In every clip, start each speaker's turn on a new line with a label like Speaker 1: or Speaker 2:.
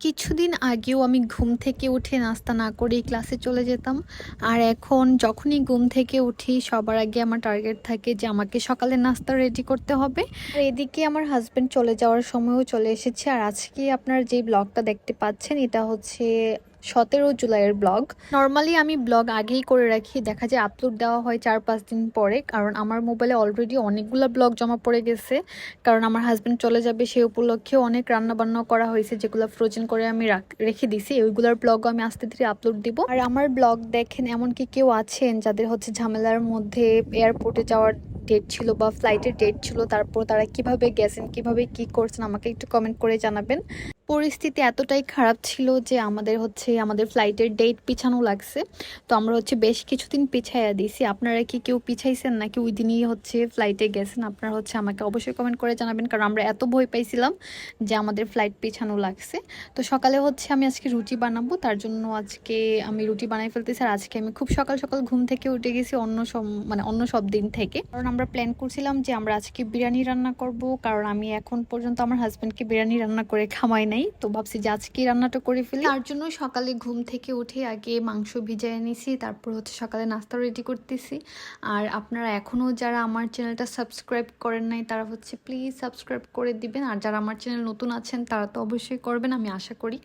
Speaker 1: কিছুদিন আগেও আমি ঘুম থেকে উঠে নাস্তা না করেই ক্লাসে চলে যেতাম। আর এখন যখনই ঘুম থেকে উঠি, সবার আগে আমার টার্গেট থাকে যে আমাকে সকালে নাস্তা রেডি করতে হবে। এদিকে আমার হাজব্যান্ড চলে যাওয়ার সময়ও চলে এসেছে। আর আজকে আপনার যে ব্লগটা দেখতে পাচ্ছেন, এটা হচ্ছে সতেরো জুলাইয়ের ব্লগ। নর্মালি আমি ব্লগ আগেই করে রাখি, দেখা যায় আপলোড দেওয়া হয় চার পাঁচ দিন পরে, কারণ আমার মোবাইলে অলরেডি অনেকগুলো ব্লগ জমা পড়ে গেছে। কারণ আমার হাজব্যান্ড চলে যাবে সেই উপলক্ষে অনেক রান্না বান্না করা হয়েছে, যেগুলো ফ্রোজেন করে আমি রাখ- রেখে দিছি। ওইগুলোর ব্লগও আমি আস্তে ধীরে আপলোড দিব। আর আমার ব্লগ দেখেন এমনকি কেউ আছেন যাদের হচ্ছে ঝামেলার মধ্যে এয়ারপোর্টে যাওয়ার ডেট ছিল বা ফ্লাইটের ডেট ছিল, তারপর তারা কীভাবে গেছেন, কীভাবে কি করছেন, আমাকে একটু কমেন্ট করে জানাবেন। পরিস্থিতি এতটাই খারাপ ছিল যে আমাদের হচ্ছে আমাদের ফ্লাইটের ডেট পিছানো লাগছে। তো আমরা হচ্ছে বেশ কিছুদিন পিছাইয়া দিয়েছি। আপনারা কি কেউ পিছাইছেন নাকি ওই দিনই হচ্ছে ফ্লাইটে গেছেন? আপনারা হচ্ছে আমাকে অবশ্যই কমেন্ট করে জানাবেন। কারণ আমরা এত ভয় পাইছিলাম যে আমাদের ফ্লাইট পিছানো লাগছে। তো সকালে হচ্ছে আমি আজকে রুটি বানাবো। তার জন্য আজকে আমি রুটি বানাই ফেলতেছি। আর আজকে আমি খুব সকাল সকাল ঘুম থেকে উঠে গেছি অন্য সব মানে অন্য সব দিন থেকে। কারণ আমরা প্ল্যান করছিলাম যে আমরা আজকে বিরিয়ানি রান্না করব। কারণ আমি এখন পর্যন্ত আমার হাজব্যান্ডকে বিরিয়ানি রান্না করে খামাই নাই। তো ভাবছি যে আজকে রান্নাটা করে ফেলি। তার জন্য সকালে ঘুম থেকে উঠে আগে মাংস ভিজায় নিছি, তারপর হচ্ছে সকালে নাস্তা রেডি করতেছি। আর আপনারা এখনও যারা আমার চ্যানেলটা সাবস্ক্রাইব করেন নাই, তারা হচ্ছে প্লিজ সাবস্ক্রাইব করে দিবেন। আর যারা আমার চ্যানেল নতুন আছেন, তারা তো অবশ্যই করবেন, আমি আশা করি।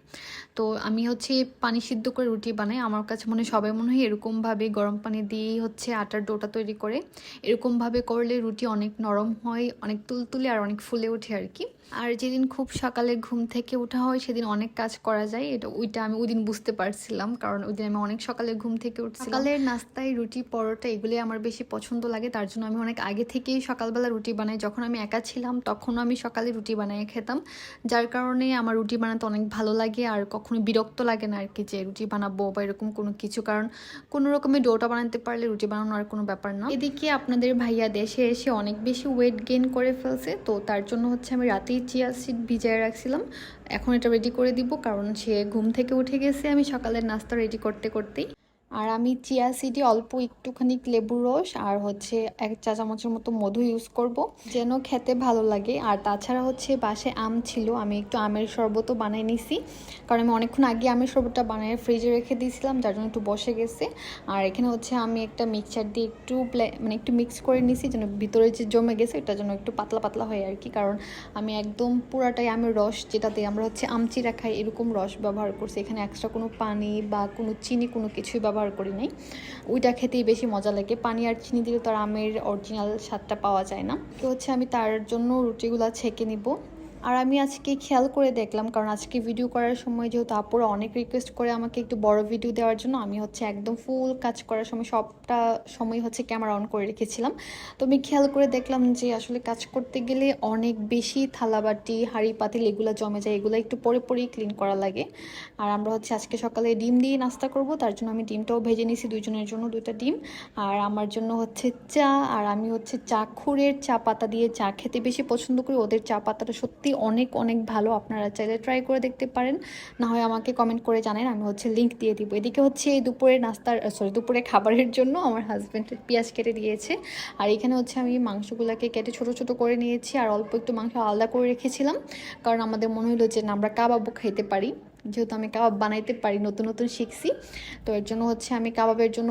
Speaker 1: তো আমি হচ্ছে পানি সিদ্ধ করে রুটি বানাই। আমার কাছে মনে সবাই মনে হয় এরকমভাবে গরম পানি দিয়েই হচ্ছে আটার ডোটা তৈরি করে। এরকমভাবে করলে রুটি অনেক নরম হয়, অনেক তুলতুলে আর অনেক ফুলে ওঠে আর কি। আর যেদিন খুব সকালে ঘুম থেকে ওঠা হয়, সেদিন অনেক কাজ করা যায়। এটা, ওইটা আমি ওই দিন বুঝতে পারছিলাম, কারণ ওই দিন আমি অনেক সকালে ঘুম থেকে উঠছি সকালের নাস্তায় রুটি, পরোটা এগুলি আমার বেশি পছন্দ লাগে। তার জন্য আমি অনেক আগে থেকেই সকালবেলা রুটি বানাই। যখন আমি একা ছিলাম, তখনও আমি সকালে রুটি বানিয়ে খেতাম। যার কারণে আমার রুটি বানাতে অনেক ভালো লাগে, আর কখনো বিরক্ত লাগে না আর কি যে রুটি বানাবো বা এরকম কোনো কিছু। কারণ কোনো রকমের ডোটা বানাতে পারলে রুটি বানানো আর কোনো ব্যাপার না। এদিকে আপনাদের ভাইয়া দেশে এসে অনেক বেশি ওয়েট গেইন করে ফেলছে। তো তার জন্য হচ্ছে আমি রাতেই চিয়া সিড ভিজায় রাখছিলাম। এখন এটা রেডি করে দিব, কারণ সে ঘুম থেকে উঠে গেছে। আমি সকালের নাস্তা রেডি করতে করতেই আর আমি চিয়া সিডি অল্প একটুখানি লেবুর রস আর হচ্ছে এক চা চামচের মতো মধু ইউজ করব, যেন খেতে ভালো লাগে। আর তাছাড়া হচ্ছে বাসে আম ছিল, আমি একটু আমের শরবতও বানিয়ে নিছি। কারণ আমি অনেকক্ষণ আগে আমের শরবতটা বানিয়ে ফ্রিজে রেখে দিয়েছিলাম, যার জন্য একটু বসে গেছে। আর এখানে হচ্ছে আমি একটা মিক্সচার দিয়ে একটু মানে একটু মিক্স করে নিছি, যেন ভিতরে যে জমে গেছে এটার জন্য একটু পাতলা পাতলা হয় আর কি। কারণ আমি একদম পুরাটাই আমের রস যেটাতে আমরা হচ্ছে আমচিরা খাই, এরকম রস ব্যবহার করছি। এখানে এক্সট্রা কোনো পানি বা কোনো চিনি কোনো কিছুই ব্যবহার করি নাই। ওইটা খেতেই বেশি মজা লাগে। পানি আর চিনি দিলে তো আমের অরিজিনাল স্বাদটা পাওয়া যায় না। তো হচ্ছে আমি তার জন্য রুটিগুলো ছেঁকে নিব। আর আমি আজকে খেয়াল করে দেখলাম, কারণ আজকে ভিডিও করার সময় যেহেতু আপুরা অনেক রিকোয়েস্ট করে আমাকে একটু বড় ভিডিও দেওয়ার জন্য, আমি হচ্ছে একদম ফুল কাজ করার সময় সবটা সময় হচ্ছে ক্যামেরা অন করে রেখেছিলাম। তো আমি খেয়াল করে দেখলাম যে আসলে কাজ করতে গেলে অনেক বেশি থালাবাটি, হাঁড়ি, পাতিল এগুলো জমে যায়, এগুলো একটু পরে পরেই ক্লিন করা লাগে। আর আমরা হচ্ছে আজকে সকালে ডিম দিয়ে নাস্তা করব, তার জন্য আমি ডিমটাও ভেজে নিয়েছি দুজনের জন্য দুইটা ডিম। আর আমার জন্য হচ্ছে চা, আর আমি হচ্ছে চাখুরের চা পাতা দিয়ে চা খেতে বেশি পছন্দ করি, ওদের চা পাতাটা সত্যি অনেক অনেক ভালো। আপনারা চাইলে ট্রাই করে দেখতে পারেন। না হয় আমাকে কমেন্ট করে জানেন, আমি হচ্ছে লিঙ্ক দিয়ে দিব। এদিকে হচ্ছে এই দুপুরে নাস্তার সরি দুপুরে খাবারের জন্য আমার হাজব্যান্ড পেঁয়াজ কেটে দিয়েছে। আর এখানে হচ্ছে আমি মাংসগুলোকে কেটে ছোট ছোট করে নিয়েছি। আর অল্প একটু মাংস আলাদা করে রেখেছিলাম। কারণ আমাদের মনে হলো যে না, আমরা কাবাবও খেতে পারি। যেহেতু আমি কাবাব বানাইতে পারি, নতুন নতুন শিখছি। তো এর জন্য হচ্ছে আমি কাবাবের জন্য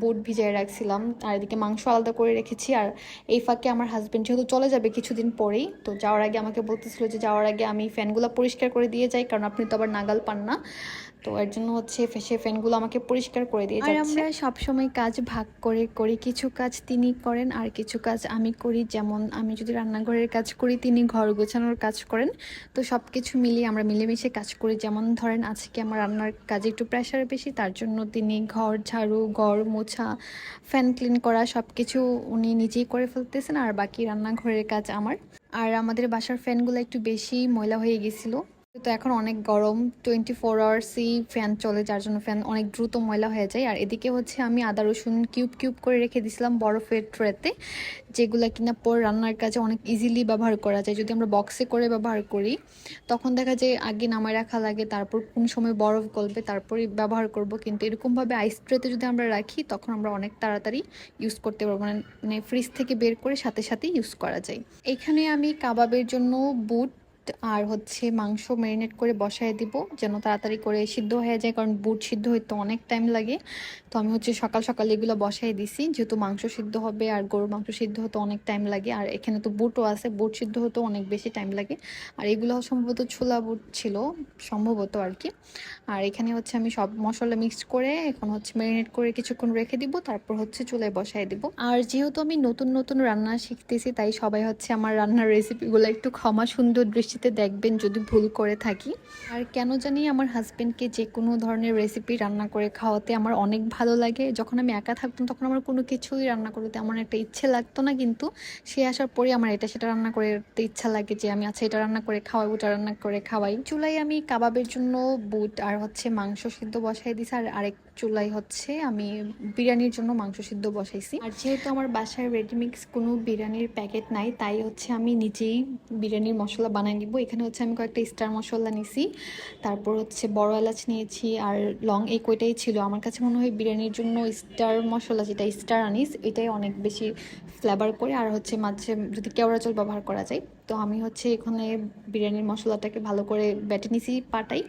Speaker 1: বুট ভিজিয়ে রাখছিলাম। আর এদিকে মাংস আলাদা করে রেখেছি। আর এই ফাঁকে আমার হাজব্যান্ড যেহেতু চলে যাবে কিছুদিন পরেই, তো যাওয়ার আগে আমাকে বলতেছিল যে যাওয়ার আগে আমি ফ্যানগুলো পরিষ্কার করে দিয়ে যাই, কারণ আপনি তো আবার নাগাল পান না। তো এর জন্য হচ্ছে সে ফ্যানগুলো আমাকে পরিষ্কার করে দিয়ে আর আমরা সবসময় কাজ ভাগ করে করি। কিছু কাজ তিনি করেন আর কিছু কাজ আমি করি। যেমন আমি যদি রান্নাঘরের কাজ করি তিনি ঘর গোছানোর কাজ করেন। তো সব কিছু মিলিয়ে আমরা মিলেমিশে কাজ করি। যেমন ধরেন আজকে আমার রান্নার কাজে একটু প্রেশার বেশি তার জন্য তিনি ঘর ঝাড়ু ঘর মোছা ফ্যান ক্লিন করা সব কিছু উনি নিজেই করে ফেলতেছেন। আর বাকি রান্নাঘরের কাজ আমার। আর আমাদের বাসার ফ্যানগুলো একটু বেশি ময়লা হয়ে গেছিল। তো এখন অনেক গরম টোয়েন্টি ফোর আওয়ার্সই ফ্যান চলে, যার জন্য ফ্যান অনেক দ্রুত ময়লা হয়ে যায়। আর এদিকে হচ্ছে আমি আদা, রসুন কিউব কিউব করে রেখে দিয়েছিলাম বরফের ট্রেতে যেগুলো কিনা পর রান্নার কাজে অনেক ইজিলি ব্যবহার করা যায়। যদি আমরা বক্সে করে ব্যবহার করি, তখন দেখা যায় আগে নামায় রাখা লাগে, তারপর কোন সময় বরফ গলবে তারপরে ব্যবহার করব। কিন্তু এরকমভাবে আইস ট্রেতে যদি আমরা রাখি, তখন আমরা অনেক তাড়াতাড়ি ইউজ করতে পারব। মানে মানে ফ্রিজ থেকে বের করে সাথে সাথে ইউজ করা যায়। এখানে আমি কাবাবের জন্য বুট আর হচ্ছে মাংস ম্যারিনেট করে বসায় দিব, যেন তাড়াতাড়ি করে সিদ্ধ হয়ে যায়, কারণ বুট সিদ্ধ হইতে অনেক টাইম লাগে। তো আমি হচ্ছে সকাল সকাল এগুলো বসাই দিছি, যেহেতু মাংস সিদ্ধ হবে আর গরুর মাংস সিদ্ধ হতে অনেক টাইম লাগে, আর এখানে তো বুটও আছে, বুট সিদ্ধ হতেও অনেক বেশি টাইম লাগে। আর এগুলো সম্ভবত ছোলা বুট ছিল, সম্ভবত আর কি। আর এখানে হচ্ছে আমি সব মশলা মিক্সড করে এখন হচ্ছে ম্যারিনেট করে কিছুক্ষণ রেখে দিব, তারপর হচ্ছে চুলায় বসায় দিব। আর যেহেতু আমি নতুন নতুন রান্না শিখতেছি, তাই সবাই হচ্ছে আমার রান্নার রেসিপিগুলো একটু ক্ষমা সুন্দর দৃষ্টিতে দেখবেন যদি ভুল করে থাকি। আর কেন জানি আমার হাজব্যান্ডকে যে কোনো ধরনের রেসিপি রান্না করে খাওয়াতে আমার অনেক ভালো লাগে। যখন আমি একা থাকতাম তখন আমার কোনো কিছুই রান্না করতে আমার একটা ইচ্ছে লাগতো না কিন্তু সে আসার পরে আমার এটা সেটা রান্না করতে ইচ্ছা লাগে যে আমি আচ্ছা এটা রান্না করে খাওয়াই ওটা রান্না করে খাওয়াই। চুলাই আমি কাবাবের জন্য বুট আর হচ্ছে মাংস সিদ্ধ বসাই দিছি আর আরেক চুলাই হচ্ছে আমি বিরিয়ানির জন্য মাংস সিদ্ধ বসাইছি। আর যেহেতু আমার বাসায় রেডিমিক্স কোনো বিরিয়ানির প্যাকেট নাই, তাই হচ্ছে আমি নিজেই বিরিয়ানির মশলা বানাই নিব এখানে হচ্ছে আমি কয়েকটা স্টার মশলা নিছি। তারপর হচ্ছে বড় এলাচ নিয়েছি আর লং এই কয়টাই ছিল। আমার কাছে মনে হয় বিরিয়ানির জন্য স্টার মশলা যেটা স্টার আনিস, এটাই অনেক বেশি ফ্লেভার করে। আর হচ্ছে মাঝে যদি কেওড়া জল ব্যবহার করা যায়। তো আমি হচ্ছে এখানে বিরিয়ানির মশলাটাকে ভালো করে বেটে নিছি পাটাই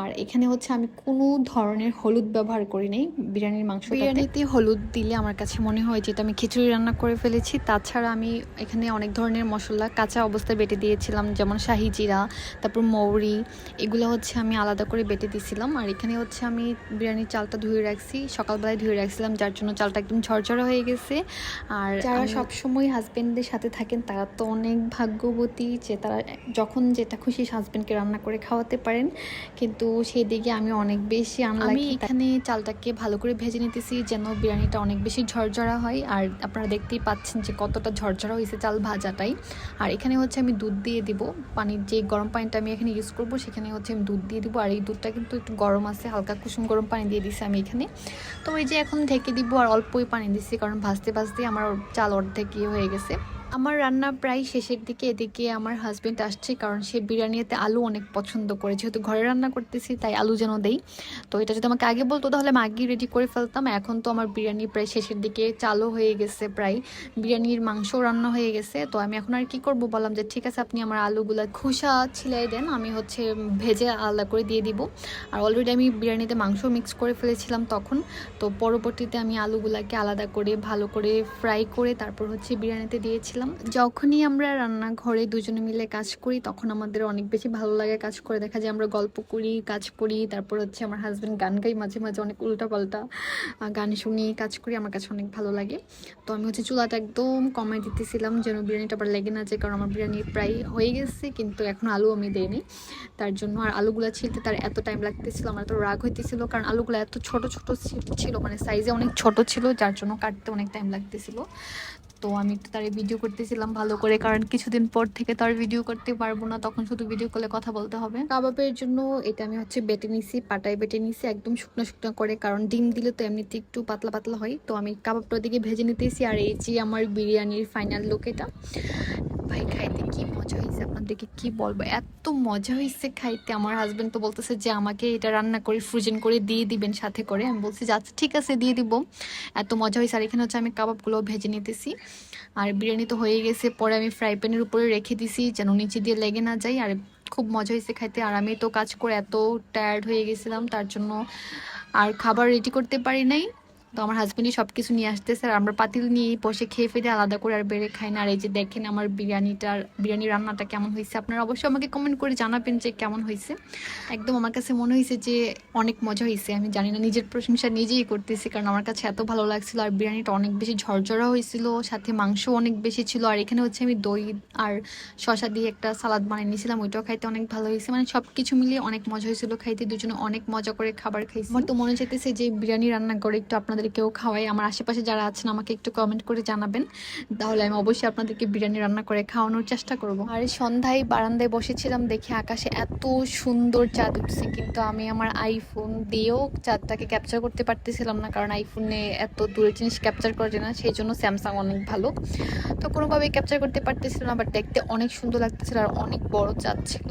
Speaker 1: আর এখানে হচ্ছে আমি কোনো ধরনের হলুদ ব্যবহার করি নাই বিরিয়ানির মাংস বিরিয়ানিতে হলুদ দিলে আমার কাছে মনে হয় যেটা আমি খিচুড়ি রান্না করে ফেলেছি তাছাড়া আমি এখানে অনেক ধরনের মশলা কাঁচা অবস্থায় বেটে দিয়েছিলাম যেমন শাহি জিরা তারপর মৌরি এগুলো হচ্ছে আমি আলাদা করে বেটে দিয়েছিলাম আর এখানে হচ্ছে আমি বিরিয়ানির চালটা ধুয়ে রাখছি সকালবেলায় ধুয়ে রাখছিলাম যার জন্য চালটা একদম ঝরঝরা হয়ে গেছে। আর যারা সবসময় হাজবেন্ডদের সাথে থাকেন তারা তো অনেক ভাগ্যবতী যে তারা যখন যেটা খুশি হাজবেন্ডকে রান্না করে খাওয়াতে পারেন কিন্তু সেই দিকে আমি অনেক বেশি আমি এখানে চালটাকে ভালো করে ভেজে নিতেছি যেন বিরিয়ানিটা অনেক বেশি ঝরঝরা হয়। আর আপনারা দেখতেই পাচ্ছেন যে কতটা ঝরঝরা হয়েছে চাল ভাজাটাই। আর এখানে হচ্ছে আমি দুধ দিয়ে দিব। পানির যে গরম পানিটা আমি এখানে ইউজ করব সেখানে হচ্ছে আমি দুধ দিয়ে দিব। আর এই দুধটা কিন্তু একটু গরম আছে হালকা কুসুম গরম পানি দিয়ে দিছি আমি এখানে। তো ওই যে এখন ঢেকে দিব আর অল্পই পানি দিচ্ছি কারণ ভাজতে ভাজতে আমার চাল অর্ধেক ইয়ে হয়ে গেছে। আমার রান্না প্রায় শেষের দিকে এদিকে আমার হাজব্যান্ড আসছে কারণ সে বিরিয়ানিতে আলু অনেক পছন্দ করে। যেহেতু ঘরে রান্না করতেছি, তাই আলু যেন দেই। তো এটা যদি আমাকে আগে বলতো, তাহলে আমি আগেই রেডি করে ফেলতাম। এখন তো আমার বিরিয়ানি প্রায় শেষের দিকে চালও হয়ে গেছে প্রায়। বিরিয়ানির মাংসও রান্না হয়ে গেছে। তো আমি এখন আর কি করব? বললাম যে, ঠিক আছে, আপনি আমার আলুগুলো খুশা ছিলাই দেন। আমি হচ্ছে ভেজে আলাদা করে দিয়ে দিব। আর অলরেডি আমি বিরিয়ানিতে মাংস মিক্স করে ফেলেছিলাম তখন। তো পরবর্তীতে আমি আলুগুলাকে আলাদা করে, ভালো করে ফ্রাই করে তারপর হচ্ছে বিরিয়ানিতে দিয়েছিলাম। যখনই আমরা রান্নাঘরে দুজনে মিলে কাজ করি, তখন আমাদের অনেক বেশি ভালো লাগে কাজ করে। দেখা যায় আমরা গল্প করি, কাজ করি, তারপর হচ্ছে আমার হাজব্যান্ড গান গাই মাঝে মাঝে অনেক উল্টাপাল্টা গান শুনি, কাজ করি, আমার কাছে অনেক ভালো লাগে। তো আমি হচ্ছে চুলাটা একদম কমাই দিতেছিলাম যেন বিরিয়ানিটা আবার লেগে না যায়, কারণ আমার বিরিয়ানি প্রায় হয়ে গেছে, কিন্তু এখন আলু আমি দিইনি। তার জন্য আর আলুগুলো ছিলতে তার এত টাইম লাগতেছিল, আমার এত রাগ হইতেছিল, কারণ আলুগুলো এত ছোট ছোট ছিল মানে সাইজে অনেক ছোট ছিল, যার জন্য কাটতে অনেক টাইম লাগতেছিল। তো আমি একটু তার ভিডিও করতেছিলাম ভালো করে, কারণ কিছুদিন পর থেকে তার ভিডিও করতে পারব না, তখন শুধু ভিডিও কলে কথা বলতে হবে। কাবাবের জন্য এটা আমি হচ্ছে বেটে নিছি, পাটায় বেটে নিছি, একদম শুকনো শুকনো করে, কারণ ডিম দিলে তো এমনিতে একটু পাতলা পাতলা হয়। তো আমি কাবাবটা দিকে ভেজে নিতেছি, আর এই যে আমার বিরিয়ানির ফাইনাল লুক এটা। ভাই, খাইতে কি মজা হয়েছে আপনাদেরকে কি বলব? এত মজা হয়েছে খাইতে। আমার হাজব্যান্ড তো বলতেছে যে, আমাকে এটা রান্না করে ফ্রোজেন করে দিয়ে দিবেন সাথে করে। আমি বলছি আচ্ছা ঠিক আছে, দিয়ে দিব। এত মজা হয়েছে আর এখানে হচ্ছে আমি কাবাবগুলো ভেজে নিতেছি। আর বিরিয়ানি তো হয়ে গেছে, পরে আমি ফ্রাই প্যানের উপরে রেখে দিছি, যেন নিচে দিয়ে লেগে না যায়। আর খুব মজা হয়েছে খাইতে, আর আমি তো কাজ করে এত টায়ার্ড হয়ে গেছিলাম, তার জন্য আর খাবার রেডি করতে পারি নাই। তো আমার হাজব্যান্ডই সব কিছু নিয়ে আসতেছে আর আমরা পাতিল নিয়ে বসে খেয়ে ফেলে আলাদা করে আর বেড়ে খাই না। আর এই যে দেখেন আমার বিরিয়ানিটার, বিরিয়ানি রান্নাটা কেমন হয়েছে আপনারা অবশ্যই আমাকে কমেন্ট করে জানাবেন যে কেমন হয়েছে। একদম আমার কাছে মনে হয়েছে যে অনেক মজা হয়েছে। আমি জানি না, নিজের প্রশংসা নিজেই করতেছি কারণ আমার কাছে এত ভালো লাগছিল আর বিরিয়ানিটা অনেক বেশি ঝরঝরা হয়েছিল, সাথে মাংস অনেক বেশি ছিল। আর এখানে হচ্ছে আমি দই আর শশা দিয়ে একটা সালাদ বানিয়ে নিয়েছিলাম, ওইটাও খাইতে অনেক ভালো হয়েছে। মানে সব কিছু মিলিয়ে অনেক মজা হয়েছিল, খাইতে দুজনে অনেক মজা করে খাবার খাইছি। আমার তো মনে চাইতেছে যে বিরিয়ানি রান্না করে একটু আপনাদের কেউ খাওয়াই। আমার আশেপাশে যারা আছেন, আমাকে একটু কমেন্ট করে জানাবেন। তাহলে আমি অবশ্যই আপনাদেরকে বিরিয়ানি রান্না করে খাওয়ানোর চেষ্টা করব। আর সন্ধ্যায় বারান্দায় বসেছিলাম, দেখে আকাশে এত সুন্দর চাঁদ উঠছে। কিন্তু আমি আমার আইফোন দিয়েও চাঁদটাকে ক্যাপচার করতে পারতেছিলাম না। কারণ আইফোনে এত দূরের জিনিস ক্যাপচার করে না, সেই জন্য স্যামসাং অনেক ভালো। তো কোনোভাবেই ক্যাপচার করতে পারতেছিলাম না বাট দেখতে অনেক সুন্দর লাগতেছিল আর অনেক বড় চাঁদ ছিল।